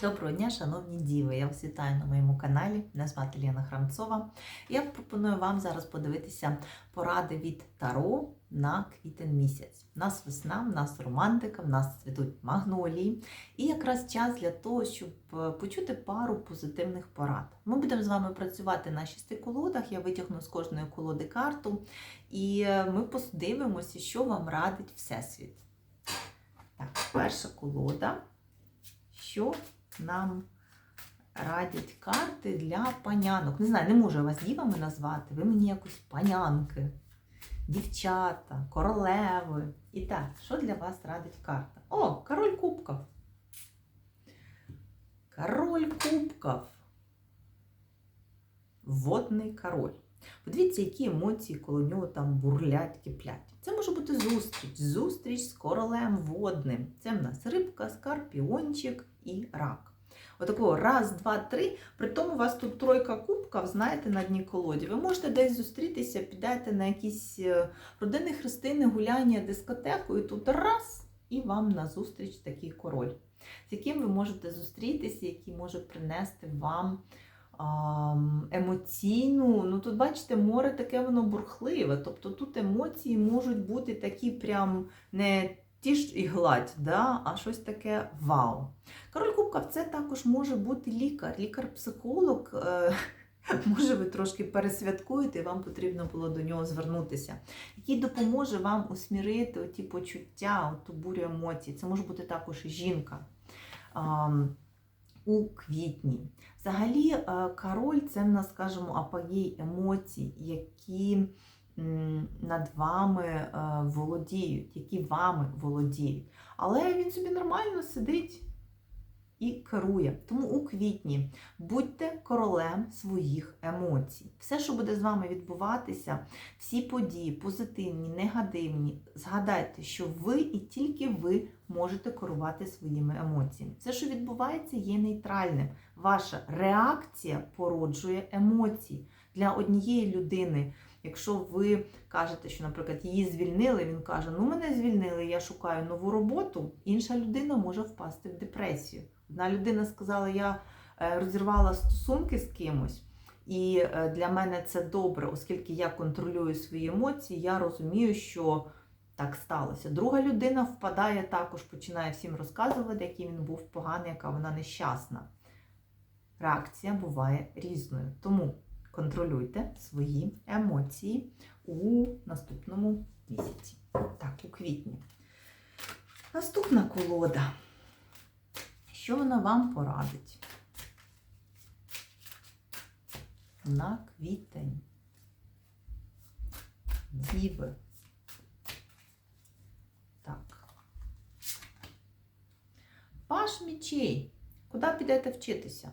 Доброго дня, шановні діви! Я вас вітаю на моєму каналі. Мене звати Лена Храмцова. Я пропоную вам зараз подивитися поради від Таро на квітень місяць. У нас весна, в нас романтика, в нас цвітуть магнолії. І якраз час для того, щоб е, почути пару позитивних порад. Ми будемо з вами працювати на шести колодах. Я витягну з кожної колоди карту, і е, ми подивимося, що вам радить Всесвіт. Так, перша колода. Що нам радять карти для панянок. Не знаю, не можу я вас дівами назвати. Ви мені якось панянки, дівчата, королеви. І так, що для вас радить карта? О, король кубків. Король кубків. Водний король. Подивіться, які емоції коло нього там бурлять, киплять. Це може бути зустріч. Зустріч з королем водним. Це в нас рибка, скорпіончик і рак. Отакого раз, два, три. При тому у вас тут тройка кубків, знаєте, на дні колоді. Ви можете десь зустрітися, підете на якісь е, родинні хрестини, гуляння, дискотеку, і тут раз, і вам на зустріч такий король, з яким ви можете зустрітися, який може принести вам емоційну. Ну тут, бачите, море таке воно бурхливе. Тобто тут емоції можуть бути такі прям не ті ж і гладь, да, а щось таке вау. Король Кубків це також може бути лікар, лікар-психолог. Е, може, ви трошки пересвяткуєте, і вам потрібно було до нього звернутися, який допоможе вам усмірити ті почуття, ту бурю емоцій. Це може бути також і жінка у квітні. Взагалі, е, король це в нас, скажімо, апогей емоцій, які над вами е, володіють, які вами володіють. Але він собі нормально сидить і керує. Тому у квітні будьте королем своїх емоцій. Все, що буде з вами відбуватися, всі події, позитивні, негативні, згадайте, що ви і тільки ви можете керувати своїми емоціями. Все, що відбувається, є нейтральним. Ваша реакція породжує емоції для однієї людини. Якщо ви кажете, що, наприклад, її звільнили, він каже, ну мене звільнили, я шукаю нову роботу, інша людина може впасти в депресію. Одна людина сказала, я е, розірвала стосунки з кимось, і е, для мене це добре, оскільки я контролюю свої емоції, я розумію, що так сталося. Друга людина впадає також, починає всім розказувати, який він був поганий, яка вона нещасна. Реакція буває різною. Тому контролюйте свої емоції у наступному місяці. Так, у квітні. Наступна колода. Що вона вам порадить? На квітень. Діви. Так. Паш мічей. Куди підете вчитися?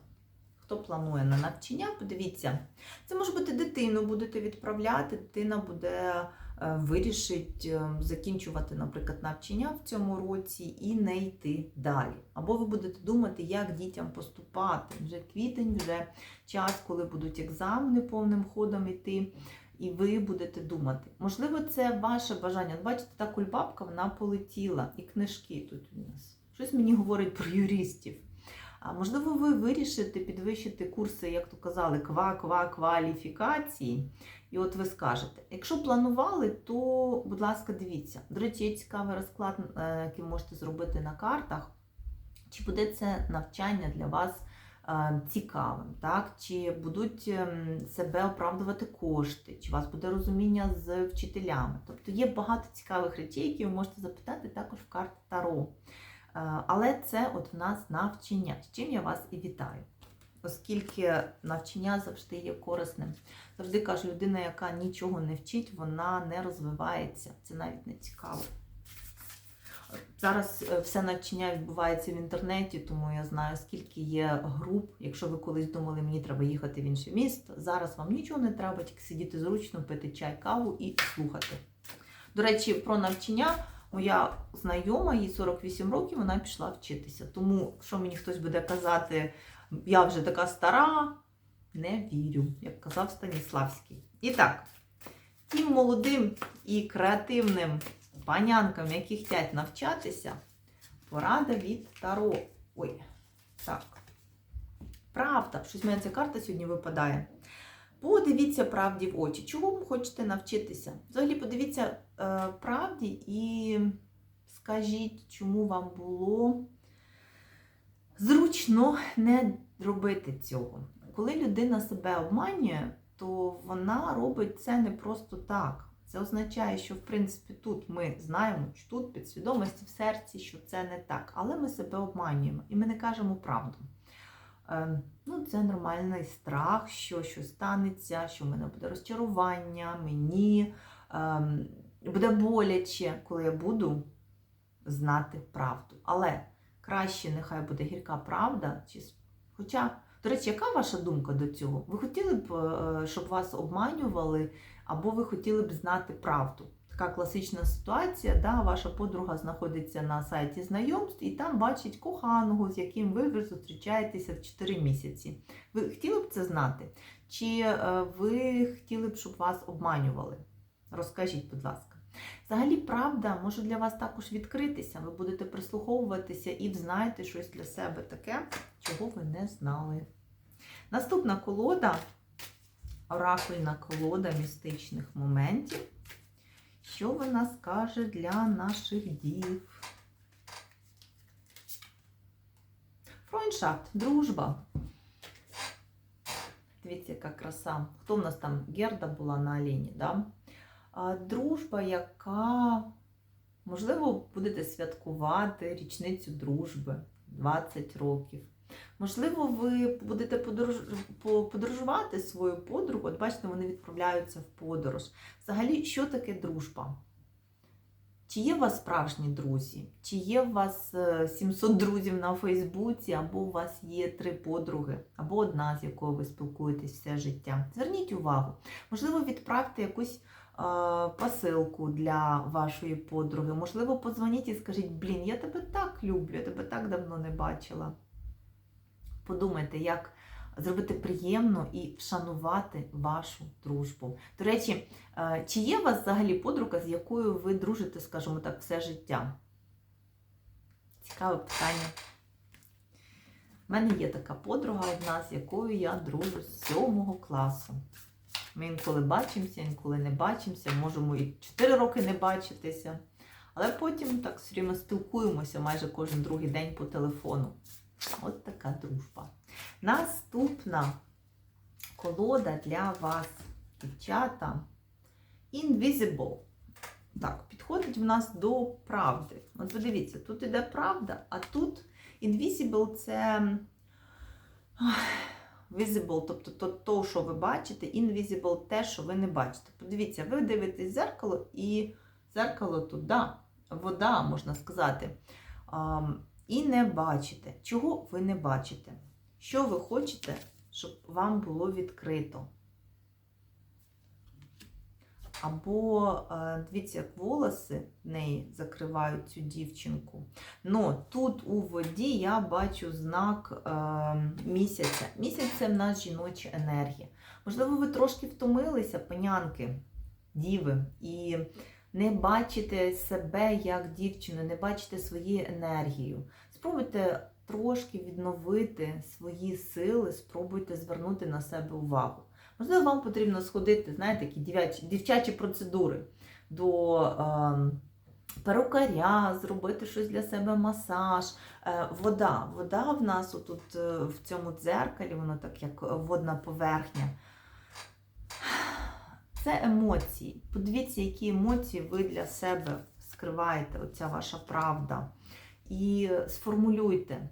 Хто планує на навчання, подивіться. Це може бути дитину будете відправляти, дитина буде вирішить е, закінчувати, наприклад, навчання в цьому році і не йти далі. Або ви будете думати, як дітям поступати. Вже квітень, вже час, коли будуть екзамени повним ходом йти. І ви будете думати. Можливо, це ваше бажання. Бачите, та кульбабка вона полетіла, і книжки тут у нас. Щось мені говорить про юристів. А можливо, ви вирішите підвищити курси, як то казали, ква-ква-кваліфікації. І от ви скажете, якщо планували, то, будь ласка, дивіться. До речі, є цікавий розклад, е, який можете зробити на картах. Чи буде це навчання для вас е, цікавим, так? чи будуть ем, себе оправдувати кошти, чи у вас буде розуміння з вчителями. Тобто є багато цікавих речей, які ви можете запитати також в карти Таро. Е, але це от в нас навчання, з чим я вас і вітаю. Оскільки навчання завжди є корисним. Завжди кажу, людина, яка нічого не вчить, вона не розвивається. Це навіть не цікаво. Зараз е, все навчання відбувається в інтернеті, тому я знаю, скільки є груп. Якщо ви колись думали, мені треба їхати в інше місто, зараз вам нічого не треба, тільки сидіти зручно, пити чай, каву і слухати. До речі, про навчання. Моя знайома, їй 48 років, вона пішла вчитися. Тому, що мені хтось буде казати, я вже така стара, не вірю, як казав Станіславський. І так, тим молодим і креативним панянкам, які хочуть навчатися, порада від Таро. Ой, Так. Правда, щось в мене ця карта сьогодні випадає. Подивіться правді в очі. Чого ви хочете навчитися? Взагалі, подивіться е, правді і скажіть, чому вам було зручно не робити цього. Коли людина себе обманює, то вона робить це не просто так. Це означає, що в принципі тут ми знаємо, що тут підсвідомості в серці, що це не так, але ми себе обманюємо і ми не кажемо правду. Е, Ну, це нормальний страх, що щось станеться, що в мене буде розчарування, мені ем, буде боляче, коли я буду знати правду. Але краще нехай буде гірка правда. Чи... Хоча, до речі, яка ваша думка до цього? Ви хотіли б, е, щоб вас обманювали, або ви хотіли б знати правду? Така класична ситуація, да, ваша подруга знаходиться на сайті знайомств і там бачить коханого, з яким ви вже зустрічаєтеся 4 місяці. Ви хотіли б це знати? Чи е, ви хотіли б, щоб вас обманювали? Розкажіть, будь ласка. Взагалі, правда може для вас також відкритися. Ви будете прислуховуватися і взнаєте щось для себе таке, чого ви не знали. Наступна колода оракульна колода містичних моментів. Що вона скаже для наших дів? Фройншафт, дружба. Дивіться, яка краса. Хто в нас там? Герда була на Олені, да? Дружба, яка, можливо, будете святкувати річницю дружби 20 років. Можливо, ви будете подорож... подорожувати свою подругу. От бачите, вони відправляються в подорож. Взагалі, що таке дружба? Чи є у вас справжні друзі? Чи є у вас е, 700 друзів на Фейсбуці, або у вас є три подруги, або одна, з якою ви спілкуєтесь все життя? Зверніть увагу. Можливо, відправте якусь е, посилку для вашої подруги. Можливо, подзвоніть і скажіть, блін, я тебе так люблю, я тебе так давно не бачила. Подумайте, як зробити приємно і вшанувати вашу дружбу. До речі, е, чи є у вас взагалі подруга, з якою ви дружите, скажімо так, все життя? Цікаве питання. У мене є така подруга одна, з якою я дружу з сьомого класу. Ми інколи бачимося, інколи не бачимося, можемо і 4 роки не бачитися. Але потім так все время спілкуємося майже кожен другий день по телефону. От така дружба. Наступна колода для вас, дівчата. Invisible. Так, підходить в нас до правди. От подивіться, тут іде правда, а тут Invisible це visible, тобто то, то, що ви бачите, invisible те, що ви не бачите. Подивіться, ви дивитесь в зеркало, і зеркало тут, да, вода, можна сказати. А, і не бачите. Чого ви не бачите? Що ви хочете, щоб вам було відкрито? Або, е, дивіться, як волоси в неї закривають цю дівчинку. Но тут у воді я бачу знак е, місяця. Місяць це в нас жіноча енергія. Можливо, ви трошки втомилися, панянки, діви, і не бачите себе як дівчину, не бачите свою енергію. Спробуйте трошки відновити свої сили, спробуйте звернути на себе увагу. Можливо, вам потрібно сходити, знаєте, такі дівчачі, дівчачі процедури до е, перукаря, зробити щось для себе масаж. Е, вода. Вода в нас отут е, в цьому дзеркалі, воно так як водна поверхня. Це емоції. Подивіться, які емоції ви для себе скриваєте, оця ваша правда. І сформулюйте.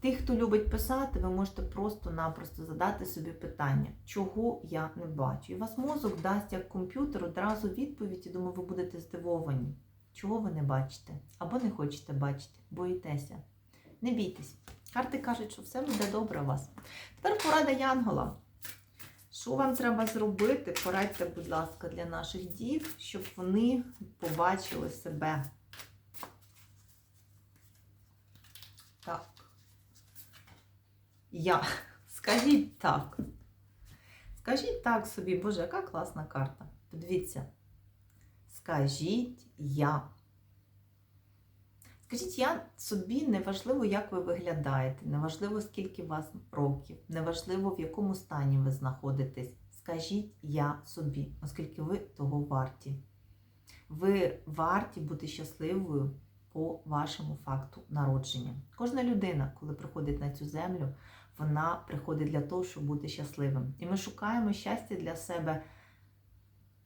Тих, хто любить писати, ви можете просто-напросто задати собі питання, чого я не бачу. І вас мозок дасть як комп'ютер одразу відповідь, і думаю, ви будете здивовані. Чого ви не бачите? Або не хочете бачити, боїтеся. Не бійтесь. Карти кажуть, що все буде добре у вас. Тепер порада Янгола. Що вам треба зробити? Порадьте, будь ласка, для наших дів, щоб вони побачили себе. Так. Я. Скажіть так. Скажіть так собі, Боже, яка класна карта. Подивіться. Скажіть я. Скажіть, я собі неважливо, як ви виглядаєте, неважливо, скільки вас років, неважливо, в якому стані ви знаходитесь. Скажіть я собі, оскільки ви того варті. Ви варті бути щасливою по вашому факту народження. Кожна людина, коли приходить на цю землю, вона приходить для того, щоб бути щасливим. І ми шукаємо щастя для себе.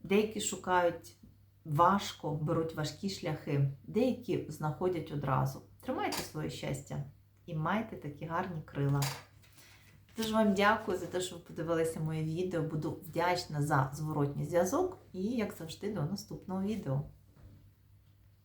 Деякі шукають важко, беруть важкі шляхи, деякі знаходять одразу. Тримайте своє щастя і майте такі гарні крила. Дуже вам дякую за те, що ви подивилися моє відео. Буду вдячна за зворотній зв'язок і, як завжди, до наступного відео.